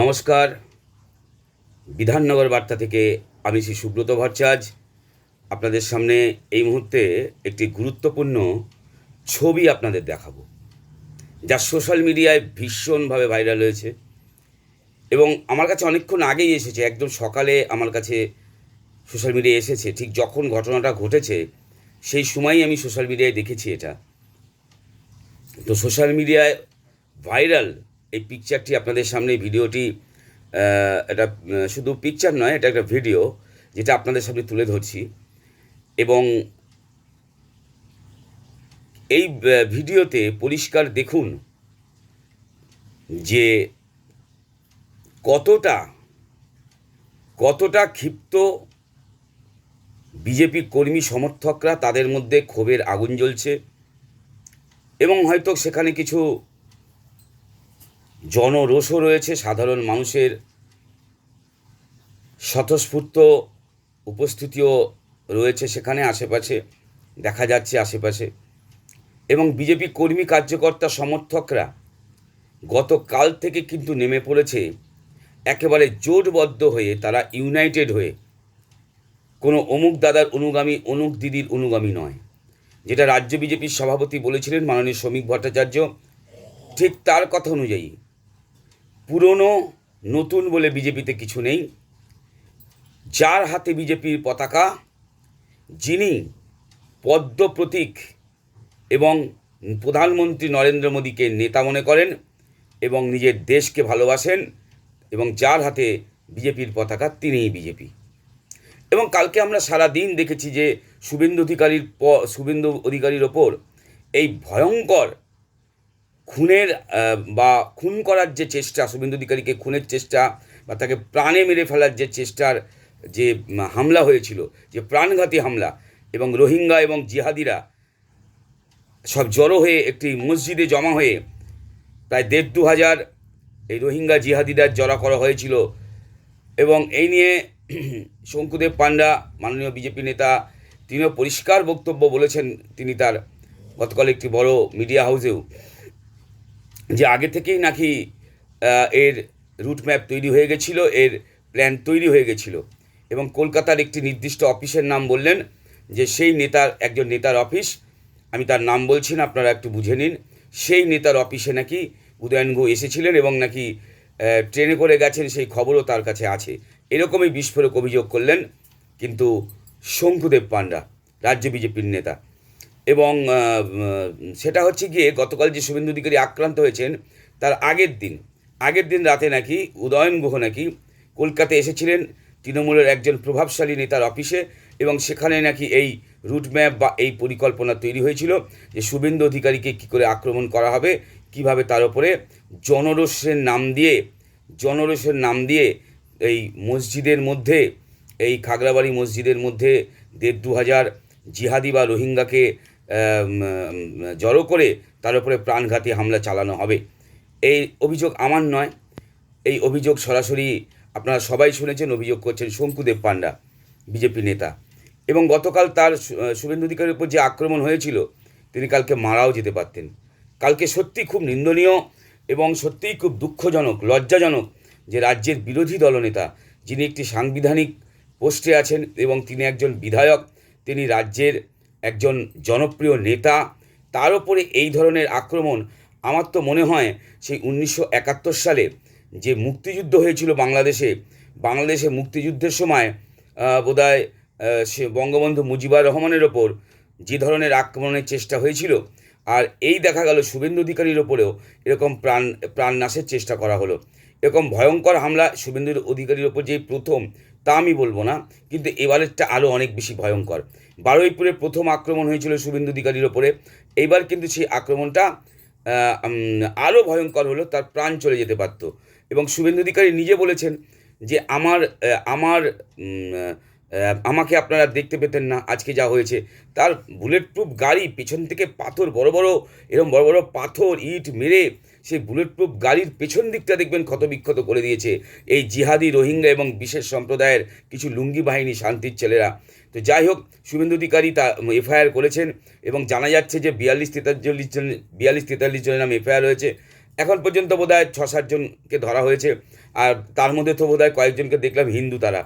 নমস্কার। বিধাননগর বার্তা থেকে আমি শ্রী সুব্রত ভট্টাচার্য। আপনাদের সামনে এই মুহূর্তে একটি গুরুত্বপূর্ণ ছবি আপনাদের দেখাবো, যা সোশ্যাল মিডিয়ায় ভীষণভাবে ভাইরাল হয়েছে এবং আমার কাছে অনেকক্ষণ আগেই এসেছে, একদম সকালে আমার কাছে সোশ্যাল মিডিয়ায় এসেছে, ঠিক যখন ঘটনাটা ঘটেছে সেই সময়ই আমি সোশ্যাল মিডিয়ায় দেখেছি এটা। তো সোশ্যাল মিডিয়ায় ভাইরাল এই পিকচারটি আপনাদের সামনে, ভিডিওটি এটা শুধু পিকচার নয়, এটা একটা ভিডিও যেটা আপনাদের সামনে তুলে ধরছি। এবং এই ভিডিওতে পরিষ্কার দেখুন যে কতটা কতটা ক্ষিপ্ত বিজেপি কর্মী সমর্থকরা তাদের মধ্যে ক্ষোভের আগুন জ্বলছে। এবং হয়তো সেখানে কিছু জনরোষও রয়েছে, সাধারণ মানুষের স্বতঃস্ফূর্ত উপস্থিতিও রয়েছে সেখানে আশেপাশে, দেখা যাচ্ছে আশেপাশে। এবং বিজেপি কর্মী কার্যকর্তা সমর্থকরা গতকাল থেকে কিন্তু নেমে পড়েছে, একেবারে জোটবদ্ধ হয়ে, তারা ইউনাইটেড হয়ে। কোনো অমুক দাদার অনুগামী অনুক দিদির অনুগামী নয়। যেটা রাজ্য বিজেপির সভাপতি বলেছিলেন মাননীয় শ্রমিক ভট্টাচার্য, ঠিক তার কথা অনুযায়ী পুরনো, নতুন বলে বিজেপিতে কিছু নেই। যার হাতে বিজেপির পতাকা, যিনি পদ্ম প্রতীক এবং প্রধানমন্ত্রী নরেন্দ্র মোদীকে নেতা মনে করেন এবং নিজের দেশকে ভালোবাসেন এবং যার হাতে বিজেপির পতাকা তিনিই বিজেপি। এবং কালকে আমরা সারা দিন দেখেছি যে শুভেন্দু অধিকারীর প, শুভেন্দু অধিকারীর ওপর এই ভয়ঙ্কর খুনের বা খুন করার যে চেষ্টা, শুভেন্দু অধিকারীকে খুনের চেষ্টা, বা তাকে প্রাণে মেরে ফেলার যে চেষ্টার যে হামলা হয়েছিল, যে প্রাণঘাতী হামলা, এবং রোহিঙ্গা এবং জিহাদিরা সব জড়ো হয়ে একটি মসজিদে জমা হয়ে প্রায় দেড় দু হাজার এই রোহিঙ্গা জিহাদিদের জড়া করা হয়েছিল। এবং এই নিয়ে শঙ্কুদেব পান্ডা মাননীয় বিজেপি নেতা, তিনিও পরিষ্কার বক্তব্য বলেছেন। তিনি তার গতকাল একটি বড় মিডিয়া হাউসেও যে আগে থেকেই নাকি এর রুট ম্যাপ তৈরি হয়ে গেছিল, এর প্ল্যান তৈরি হয়ে গেছিল। এবং কলকাতার একটি নির্দিষ্ট অফিসের নাম বললেন, যে সেই নেতার, একজন নেতার অফিস। আমি তার নাম বলছি না, আপনারা একটু বুঝে নিন। সেই নেতার অফিসে নাকি উদয়ন গুহ এসেছিলেন এবং নাকি ট্রেনে করে গেছেন, সেই খবরও তার কাছে আছে। এরকমই বিস্ফোরক অভিযোগ করলেন কিন্তু শঙ্কুদেব পান্ডা, রাজ্য বিজেপির নেতা। এবং সেটা হচ্ছে গিয়ে গতকাল যে শুভেন্দু অধিকারী আক্রান্ত হয়েছেন, তার আগের দিন আগের দিন রাতে নাকি উদয়ন গুহ নাকি কলকাতায় এসেছিলেন, তৃণমূলের একজন প্রভাবশালী নেতার অফিসে এবং সেখানে নাকি এই রুটম্যাপ বা এই পরিকল্পনা তৈরি হয়েছিল যে শুভেন্দু অধিকারীকে কী করে আক্রমণ করা হবে, কীভাবে তার উপরে জনরোষের নাম দিয়ে, জনরোষের নাম দিয়ে এই মসজিদের মধ্যে, এই খাগড়াবাড়ি মসজিদের মধ্যে দেড় দু হাজার জিহাদি বা রোহিঙ্গাকে জড়ো করে তার উপরে প্রাণঘাতী হামলা চালানো হবে। এই অভিযোগ আমার নয়। এই অভিযোগ সরাসরি আপনারা সবাই শুনেছেন, অভিযোগ করছেন শঙ্কুদেব পান্ডা বিজেপি নেতা। এবং গতকাল তার শুভেন্দু অধিকারীর উপর যে আক্রমণ হয়েছিল, তিনি কালকে মারাও যেতে পারতেন। কালকে সত্যি খুব নিন্দনীয় এবং সত্যিই খুব দুঃখজনক, লজ্জাজনক যে রাজ্যের বিরোধী দলনেতা, যিনি একটি সাংবিধানিক পোস্টে আছেন এবং তিনি একজন বিধায়ক, তিনি রাজ্যের একজন জনপ্রিয় নেতা, তার উপরে এই ধরনের আক্রমণ আমার তো মনে হয় সেই উনিশশো একাত্তর সালে যে মুক্তিযুদ্ধ হয়েছিল বাংলাদেশে বাংলাদেশে মুক্তিযুদ্ধের সময় বোধহয় সে বঙ্গবন্ধু মুজিবুর রহমানের ওপর যে ধরনের আক্রমণের চেষ্টা হয়েছিল, আর এই দেখা গেল শুভেন্দু অধিকারীর ওপরেও এরকম প্রাণ প্রাণ নাশের চেষ্টা করা হলো। এরকম ভয়ঙ্কর হামলা শুভেন্দু অধিকারীর ওপর যে প্রথম, তা আমি বলব না, কিন্তু এবারেরটা আরও অনেক বেশি ভয়ঙ্কর। বারুইপুরে প্রথম আক্রমণ হয়েছিল শুভেন্দু অধিকারীর ওপরে। এইবার কিন্তু সেই আক্রমণটা আরও ভয়ঙ্কর হলো, তার প্রাণ চলে যেতে পারতো। এবং শুভেন্দু অধিকারী নিজে বলেছেন যে, আমার আমার আমাকে আপনারা দেখতে পেতেন না, আজকে যা হয়েছে। তার বুলেট প্রুফ গাড়ি পিছন থেকে পাথর, বড় বড় এরকম বড় বড় পাথর, ইট মেরে সেই বুলেট প্রুফ গাড়ির পেছন দিকটা দেখবেন ক্ষতবিক্ষত করে দিয়েছে। এই জিহাদি, রোহিঙ্গা এবং বিশেষ সম্প্রদায়ের কিছু লুঙ্গি বাহিনী শান্তির ছেলেরা। তো যাই হোক, শুভেন্দু অধিকারী তা এফআইআর করেছেন এবং জানা যাচ্ছে যে বিয়াল্লিশ তেতাল্লিশ জন, বিয়াল্লিশ তেতাল্লিশ জনের নাম এফআইআর হয়েছে। এখন পর্যন্ত বোধ হয় ছ সাতজনকে ধরা হয়েছে। আর তার মধ্যে তো বোধ হয় কয়েকজনকে দেখলাম হিন্দু তারা।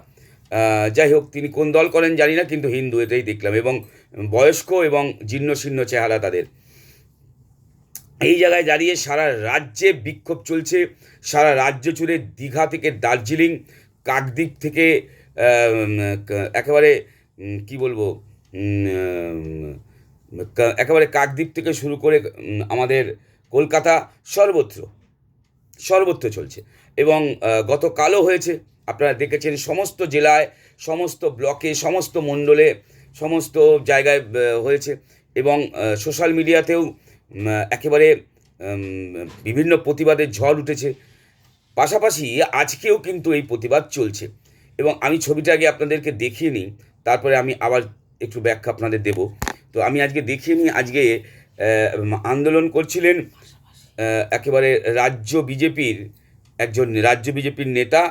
যাই হোক, তিনি কোন দল করেন জানি না, কিন্তু হিন্দু এটাই দেখলাম এবং বয়স্ক এবং জীর্ণ শীর্ণ চেহারা তাদের। এই জায়গায় দাঁড়িয়ে সারা রাজ্যে বিক্ষোভ চলছে। সারা রাজ্য জুড়ে দীঘা থেকে দার্জিলিং, কাকদ্বীপ থেকে একেবারে কি বলব একেবারে কাকদ্বীপ থেকে শুরু করে আমাদের কলকাতা সর্বত্র সর্বত্র চলছে। এবং গতকালও হয়েছে, আপনারা দেখেছেন সমস্ত জেলায়, সমস্ত ব্লকে, সমস্ত মণ্ডলে, সমস্ত জায়গায় হয়েছে। এবং সোশ্যাল মিডিয়াতেও একেবারে বিভিন্ন প্রতিবাদের ঝড় উঠেছে। পাশাপাশি আজকেও কিন্তু এই প্রতিবাদ চলছে। এবং আমি ছবিটা আগে আপনাদেরকে দেখিয়ে নিই, তারপরে আমি আবার একটু ব্যাখ্যা আপনাদের দেব। তো আমি আজকে দেখিয়ে নিই, আজকে আন্দোলন করছিলেন একেবারে রাজ্য বিজেপির একজন, রাজ্য বিজেপির নেতা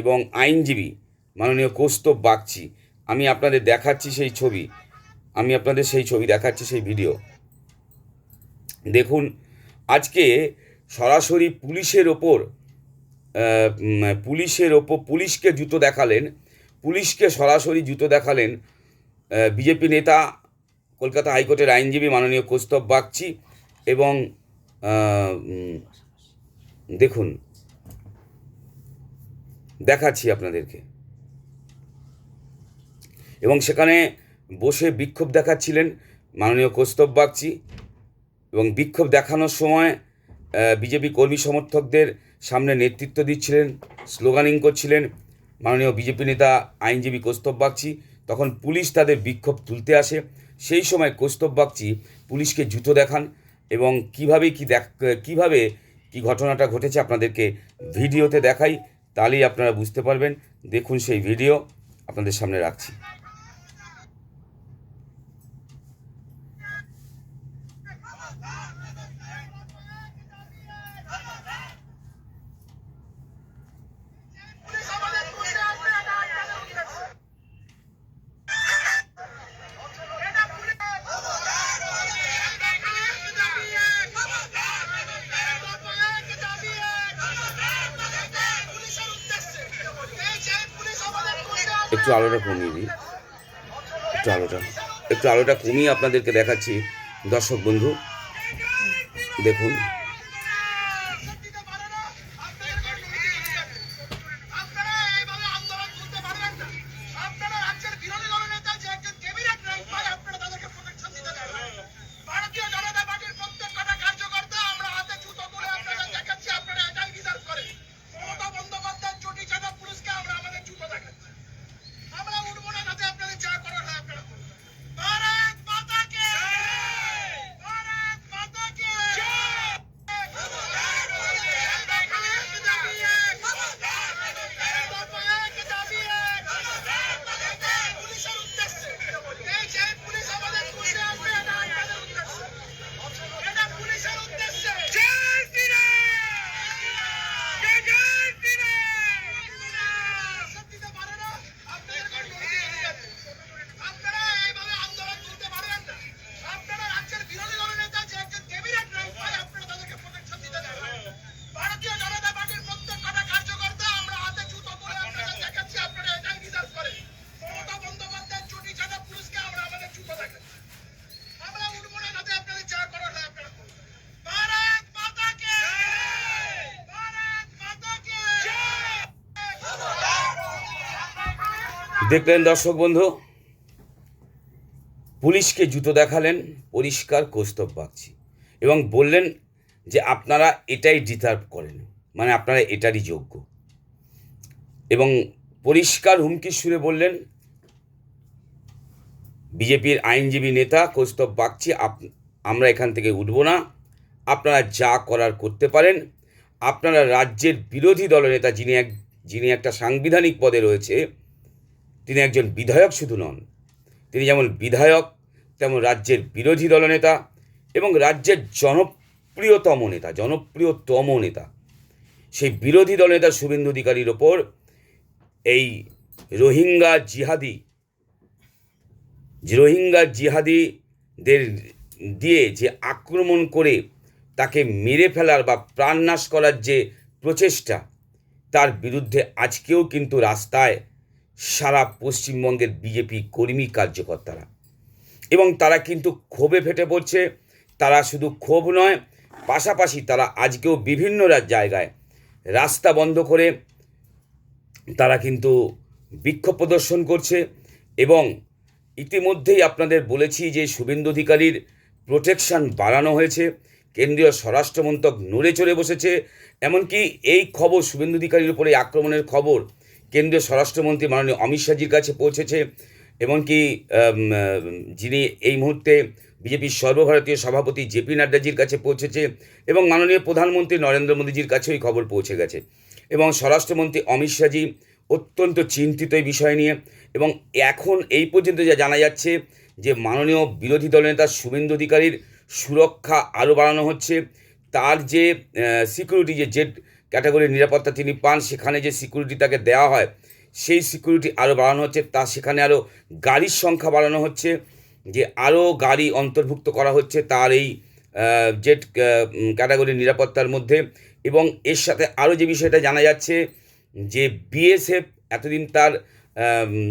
এবং আইনজীবী মাননীয় কৌস্তব বাগচি। আমি আপনাদের দেখাচ্ছি সেই ছবি। আমি আপনাদের সেই ছবি দেখাচ্ছি, সেই ভিডিও। দেখুন, আজকে সরাসরি পুলিশের ওপর পুলিশের ওপর, পুলিশকে জুতো দেখালেন, পুলিশকে সরাসরি জুতো দেখালেন বিজেপি নেতা, কলকাতা হাইকোর্টের আইনজীবী মাননীয় কৌস্তব বাগচি এবং দেখুন, দেখাচ্ছি আপনাদেরকে। এবং সেখানে বসে বিক্ষোভ দেখাচ্ছিলেন মাননীয় কৌস্তব বাগচি। এবং বিক্ষোভ দেখানোর সময় বিজেপি কর্মী সমর্থকদের সামনে নেতৃত্ব দিচ্ছিলেন, স্লোগানিং করছিলেন মাননীয় বিজেপি নেতা আইনজীবী কৌস্তব বাগচি। তখন পুলিশ তাদের বিক্ষোভ তুলতে আসে। সেই সময় কৌস্তব বাগচি পুলিশকে জুতো দেখান এবং কীভাবে কি দেখ, কীভাবে কি ঘটনাটা ঘটেছে আপনাদেরকে ভিডিওতে দেখাই, তাহলেই আপনারা বুঝতে পারবেন। দেখুন সেই ভিডিও, আপনাদের সামনে রাখছি পুলিশ আমাদের পুলিশে আসবে না এটা পুলিশ পুলিশের উদ্দেশ্যে এই যে পুলিশ আমাদের পুলিশে আসবে একটু আলোটা কমিয়ে দিই। একটু আলোটা। একটু আলোটা কমিয়ে আপনাদেরকে দেখাচ্ছি। দর্শক বন্ধু দেখুন দিতে পারে না আপনারা এইভাবে আন্দোলন করতে পারবেন না আপনারা রাজ্যের বিরোধী দলের নেতা যে একজন ক্যাবিনেট র্যাঙ্ক পায় আপনারা তাদেরকে প্রোটেকশন দিতে পারবেন ভারতীয় জনতা পার্টির প্রত্যেক কটা কার্যকর্তা আমরা হাতে জুতো তুলে আপনাদের দেখাচ্ছি আপনারা এটাই ডিজার্ভ করে মমতা বন্দ্যোপাধ্যায়ের চটি চাঁদা পুলিশকে আমরা আমাদের জুতো দেখাচ্ছি আমরা উঠবো না তাতে আপনাদের যা করার হয় আপনারা করুন। ভারত মাতা কে ভারত মাতা কে পুলিশের উদ্দেশ্যে এই যে পুলিশ আমাদের পুলিশে আসবে এটা আমাদের উদ্দেশ্য এটা পুলিশের উদ্দেশ্যে জয় শ্রীরাম জয় জয় শ্রীরাম দিতে পারে না আপনাদের আপনারা এইভাবে আন্দোলন তুলতে পারবেন না আপনারা রাজ্যের বিরোধী দলের নেতা যে একজন ক্যাবিনেট র্যাঙ্ক পায় আপনারা তাদেরকে প্রোটেকশন দিতে পারবেন ভারতীয় জনতা পার্টির প্রত্যেক কটা কার্যকর্তা আমরা হাতে জুতো তুলে আপনাদের দেখাচ্ছি আপনারা এটাই ডিজার্ভ করে মমতা বন্দ্যোপাধ্যায়ের চটি চাঁদা পুলিশকে আমরা আমাদের জুতো দেখাচ্ছি আমরা উঠবো না তাতে আপনাদের যা করার হয় আপনারা করুন। ভারত মাতা কে ভারত মাতা কে দেখলেন দর্শক বন্ধু, পুলিশকে জুতো দেখালেন, পরিষ্কার কৌস্তব বাগচি এবং বললেন যে আপনারা এটাই ডিজার্ভ করেন মানে আপনারা এটারই যোগ্য। এবং পরিষ্কার হুমকির সুরে বললেন, বিজেপির আইনজীবী নেতা, কৌস্তব বাগচি আমরা এখান থেকে উঠব না, আপনারা যা করার করতে পারেন, আপনারা রাজ্যের বিরোধী দলনেতা যিনি এক, যিনি একটা সাংবিধানিক পদে রয়েছে তিনি একজন বিধায়ক শুধু নন। তিনি যেমন বিধায়ক, তেমন রাজ্যের বিরোধী দলনেতা এবং রাজ্যের জনপ্রিয়তম নেতা জনপ্রিয়তম নেতা। সেই বিরোধী দলনেতা শুভেন্দু অধিকারীর ওপর এই রোহিঙ্গা জিহাদি, রোহিঙ্গা জিহাদিদের দিয়ে যে আক্রমণ করে তাকে মেরে ফেলার বা প্রাণনাশ করার যে প্রচেষ্টা, তার বিরুদ্ধে আজকেও কিন্তু রাস্তায় সারা পশ্চিমবঙ্গের বিজেপি কর্মী কার্যকর্তারা। এবং তারা কিন্তু ক্ষোভে ফেটে পড়ছে, তারা শুধু ক্ষোভ নয়, পাশাপাশি তারা আজকেও বিভিন্ন জায়গায় রাস্তা বন্ধ করে তারা কিন্তু বিক্ষোভ প্রদর্শন করছে এবং ইতিমধ্যেই আপনাদের বলেছি যে শুভেন্দু অধিকারীর প্রোটেকশন বাড়ানো হয়েছে, কেন্দ্রীয় স্বরাষ্ট্রমন্ত্রক নড়ে চড়ে বসেছে, এমনকি এই খবর শুভেন্দু অধিকারীর উপরে আক্রমণের খবর কেন্দ্রীয় স্বরাষ্ট্রমন্ত্রী মাননীয় অমিত শাহজির কাছে পৌঁছেছে এমনকি যিনি এই মুহূর্তে বিজেপির সর্বভারতীয় সভাপতি জেপি নাড্ডাজির কাছে পৌঁছেছে এবং মাননীয় প্রধানমন্ত্রী নরেন্দ্র মোদীজির কাছেও এই খবর পৌঁছে গেছে। এবং স্বরাষ্ট্রমন্ত্রী অমিত শাহজি অত্যন্ত চিন্তিত এই বিষয় নিয়ে এবং এখন এই পর্যন্ত যা জানা যাচ্ছে যে মাননীয় বিরোধী দলনেতা শুভেন্দু অধিকারীর সুরক্ষা আরও বাড়ানো হচ্ছে, তার যে সিকিউরিটি যে জেড ক্যাটাগরির নিরাপত্তা তিনি পান, সেখানে যে সিকিউরিটি তাকে দেওয়া হয়, সেই সিকিউরিটি আরও বাড়ানো হচ্ছে। তা সেখানে আরও গাড়ির সংখ্যা বাড়ানো হচ্ছে। যে আরও গাড়ি অন্তর্ভুক্ত করা হচ্ছে তার এই জেট ক্যাটাগরির নিরাপত্তার মধ্যে। এবং এর সাথে আরও যে বিষয়টা জানা যাচ্ছে, যে বিএসএফ এতদিন তার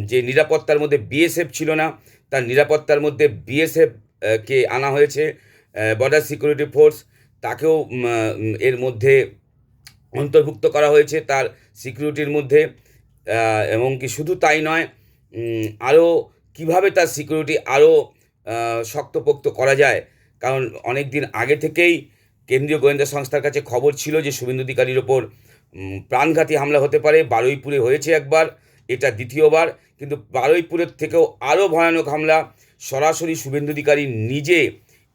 যে নিরাপত্তার মধ্যে বিএসএফ ছিল না, তার নিরাপত্তার মধ্যে বিএসএফ কে আনা হয়েছে বর্ডার সিকিউরিটি ফোর্স তাকেও এর মধ্যে অন্তর্ভুক্ত করা হয়েছে তার সিকিউরিটির মধ্যে এবং কি শুধু তাই নয় আরও কীভাবে তার সিকিউরিটি আরও শক্তপোক্ত করা যায়। কারণ অনেক দিন আগে থেকেই কেন্দ্রীয় গোয়েন্দা সংস্থার কাছে খবর ছিল যে শুভেন্দু অধিকারীর ওপর প্রাণঘাতী হামলা হতে পারে। বারুইপুরে হয়েছে একবার, এটা দ্বিতীয়বার। কিন্তু বারুইপুরের থেকেও আরও ভয়ানক হামলা সরাসরি শুভেন্দু অধিকারী নিজে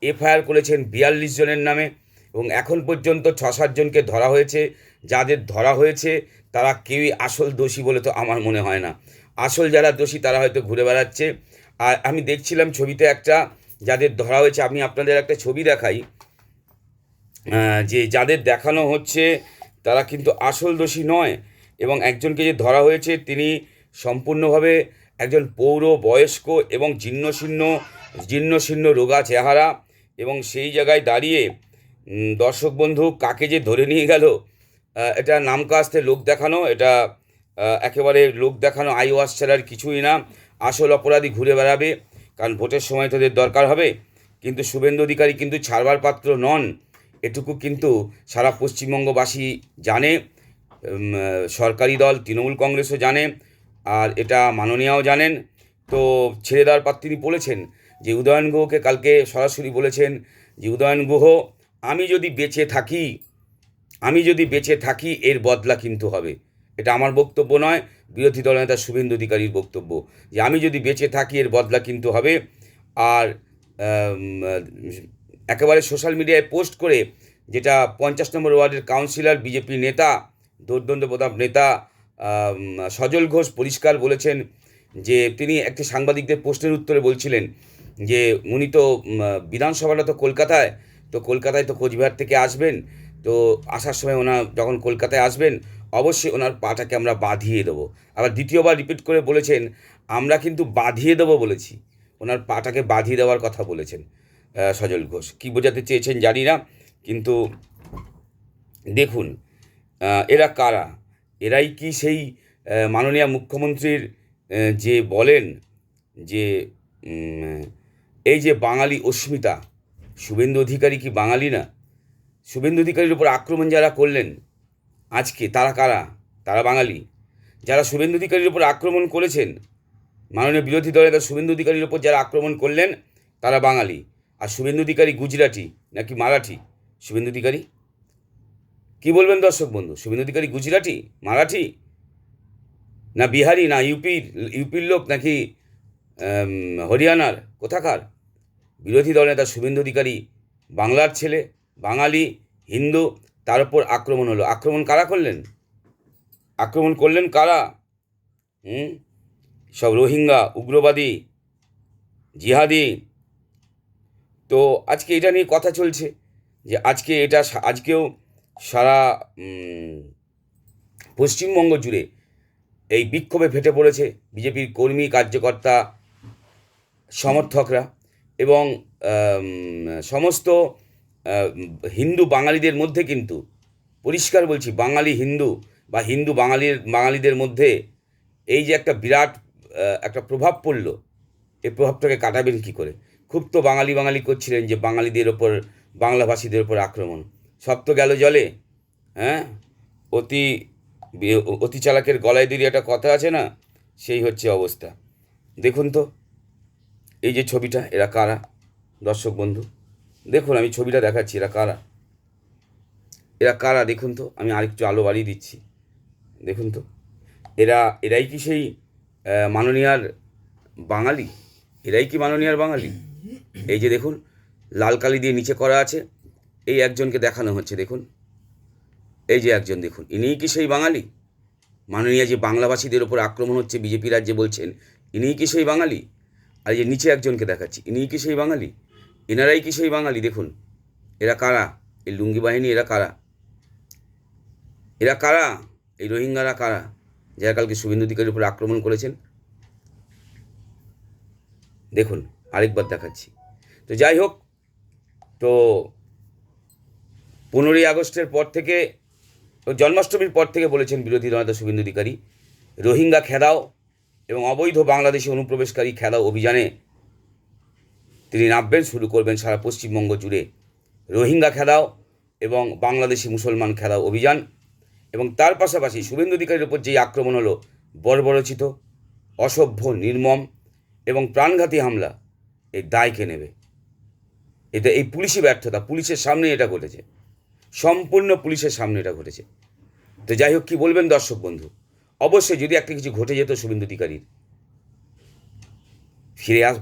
এফআইআর করেছেন বিয়াল্লিশ জনের নামে। এবং এখন পর্যন্ত ছ সাতজনকে ধরা হয়েছে। যাদের ধরা হয়েছে, তারা কেউই আসল দোষী বলে তো আমার মনে হয় না। আসল যারা দোষী, তারা হয়তো ঘুরে বেড়াচ্ছে। আর আমি দেখছিলাম ছবিতে একটা, যাদের ধরা হয়েছে, আমি আপনাদের একটা ছবি দেখাই। যে যাদের দেখানো হচ্ছে, তারা কিন্তু আসল দোষী নয়। এবং একজনকে যে ধরা হয়েছে, তিনি সম্পূর্ণভাবে একজন পৌর, বয়স্ক এবং জীর্ণশীর্ণ জীর্ণশীর্ণ রোগা চেহারা এবং সেই জায়গায় দাঁড়িয়ে দর্শক বন্ধু, কাকে যে ধরে নিয়ে গেল? এটা নাম কাস্তে লোক দেখানো, এটা একেবারে লোক দেখানো আই ওয়াশ ছাড়ার কিছুই না। আসল অপরাধী ঘুরে বেড়াবে, কারণ ভোটের সময় তাদের দরকার হবে। কিন্তু শুভেন্দু অধিকারী কিন্তু ছাড়বার পাত্র নন। এটুকু কিন্তু সারা পশ্চিমবঙ্গবাসী জানে সরকারি দল তৃণমূল কংগ্রেসও জানে, আর এটা মাননীয়াও জানেন। তো ছেড়ে দেওয়ার পর তিনি বলেছেন যে, উদয়ন গুহকে কালকে সরাসরি বলেছেন যে, উদয়ন গুহ আমি যদি বেঁচে থাকি, আমি যদি বেঁচে থাকি, এর বদলা কিন্তু হবে। এটা আমার বক্তব্য নয়, বিরোধী দলনেতা শুভেন্দু অধিকারীর বক্তব্য। যে আমি যদি বেঁচে থাকি, এর বদলা কিন্তু হবে। আর একেবারে সোশ্যাল মিডিয়ায় পোস্ট করে যেটা পঞ্চাশ নম্বর ওয়ার্ডের কাউন্সিলর, বিজেপি নেতা দৌর্দণ্ড প্রতাপ নেতা সজল ঘোষ পরিষ্কার বলেছেন যে তিনি একটি সাংবাদিকদের প্রশ্নের উত্তরে বলছিলেন যে উনি তো বিধানসভাটা তো কলকাতায় তো কলকাতায় তো কোচবিহার থেকে আসবেন, তো আসার সময় ওনার যখন কলকাতায় আসবেন, অবশ্যই ওনার পাটাকে আমরা বাঁধিয়ে দেবো। আবার দ্বিতীয়বার রিপিট করে বলেছেন, আমরা কিন্তু বাঁধিয়ে দেবো বলেছি। ওনার পাটাকে বাঁধিয়ে দেওয়ার কথা বলেছেন সজল ঘোষ। কী বোঝাতে চেয়েছেন জানি না, কিন্তু দেখুন এরা কারা? এরাই কি সেই মাননীয় মুখ্যমন্ত্রীর যে বলেন যে এই যে বাঙালি অস্মিতা শুভেন্দু অধিকারী কি বাঙালি না? শুভেন্দু অধিকারীর উপর আক্রমণ যারা করলেন, আজকে তারা কারা? তারা বাঙালি। যারা শুভেন্দু অধিকারীর উপর আক্রমণ করেছেন, মাননীয় বিরোধী দলের নেতা শুভেন্দু অধিকারীর উপর যারা আক্রমণ করলেন, তারা বাঙালি। আর শুভেন্দু অধিকারী গুজরাটি নাকি মারাঠি? শুভেন্দু অধিকারী? কি বলবেন দর্শক বন্ধু? শুভেন্দু অধিকারী গুজরাটি? মারাঠি? না বিহারি? না ইউপির ইউপির লোক নাকি হরিয়ানার? কোথাকার? বিরোধী দল নেতা শুভেন্দু অধিকারী, বাংলার ছেলে, বাঙালি, হিন্দু, তার উপর আক্রমণ হলো। আক্রমণ কারা করলেন? আক্রমণ করলেন কারা? হুম? সব রোহিঙ্গা, উগ্রবাদী, জিহাদি। তো আজকে এটা নিয়ে কথা চলছে যে আজকে এটা আজকেও সারা পশ্চিমবঙ্গ জুড়ে এই বিক্ষোভে ফেটে পড়েছে বিজেপির কর্মী, কার্যকর্তা, সমর্থকরা। এবং সমস্ত হিন্দু বাঙালিদের মধ্যে কিন্তু, পরিষ্কার বলছি, বাঙালি হিন্দু বা হিন্দু বাঙালির, বাঙালিদের মধ্যে এই যে একটা বিরাট একটা প্রভাব পড়ল, এই প্রভাবটাকে কাটাবেন কী করে? খুব তো বাঙালি বাঙালি করছিলেন যে বাঙালিদের ওপর, বাংলাভাষীদের ওপর আক্রমণ। সব তো গেল জলে হ্যাঁ? অতি অতি চালাকের গলায় দিলে একটা কথা আছে না, সেই হচ্ছে অবস্থা। দেখুন তো এই যে ছবিটা, এরা কারা? দর্শক বন্ধু, দেখুন আমি ছবিটা দেখাচ্ছি, এরা কারা? এরা কারা? দেখুন তো, আমি আরেকটু আলো বাড়িয়ে দিচ্ছি। দেখুন তো, এরা, এরাই কি সেই মাননীয়ার বাঙালি? এরাই কি মাননীয়ার বাঙালি? এই যে দেখুন, লাল কালি দিয়ে নিচে করা আছে, এই একজনকে দেখানো হচ্ছে, দেখুন। এই যে একজন, দেখুন, ইনিই কি সেই বাঙালি? মাননীয় যে বাংলাভাষীদের ওপর আক্রমণ হচ্ছে, বিজেপি রাজ্যে বলছেন, ইনিই কি সেই বাঙালি? আর যে নিচে একজনকে দেখাচ্ছি ইনি কি সেই বাঙালি? এনারাই কি সেই বাঙালি? দেখুন, এরা কারা? এই লুঙ্গি বাহিনী এরা কারা? এরা কারা? এই রোহিঙ্গারা কারা? যারা কালকে শুভেন্দু অধিকারীর উপর আক্রমণ করেছেন? দেখুন, আরেকবার দেখাচ্ছি। তো যাই হোক, তো পনেরোই আগস্টের পর থেকে, জন্মাষ্টমীর পর থেকে বলেছেন বিরোধী দলনেতা শুভেন্দু অধিকারী, রোহিঙ্গা খেদাও। এবং অবৈধ বাংলাদেশি অনুপ্রবেশকারী খেলা অভিযানে তিনি নামবেন, শুরু করবেন সারা পশ্চিমবঙ্গ জুড়ে। রোহিঙ্গা খেদাও এবং বাংলাদেশি মুসলমান খেদাও অভিযান। এবং তার পাশাপাশি শুভেন্দু অধিকারীর উপর যেই আক্রমণ হলো, বর্বরচিত, অসভ্য, নির্মম এবং প্রাণঘাতী হামলা এই দায়কে নেবে? এটা এই পুলিশি ব্যর্থতা, পুলিশের সামনে এটা ঘটেছে। সম্পূর্ণ পুলিশের সামনে এটা ঘটেছে। তো যাই হোক, কী বলবেন দর্শক বন্ধু? অবশ্যই যদি একটা কিছু ঘটে যেত শুভেন্দু অধিকারীর। ফিরে আস,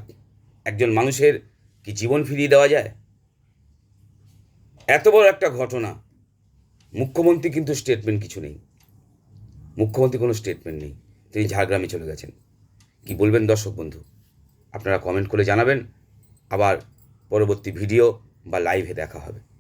একজন মানুষের কি জীবন ফিরিয়ে দেওয়া যায়? এত বড় একটা ঘটনা, মুখ্যমন্ত্রী কিন্তু স্টেটমেন্ট কিছু নেই। মুখ্যমন্ত্রী কোনো স্টেটমেন্ট নেই, তিনি ঝাড়গ্রামে চলে গেছেন। কি বলবেন দর্শক বন্ধু? আপনারা কমেন্ট করে জানাবেন, আবার পরবর্তী ভিডিও বা লাইভে দেখা হবে।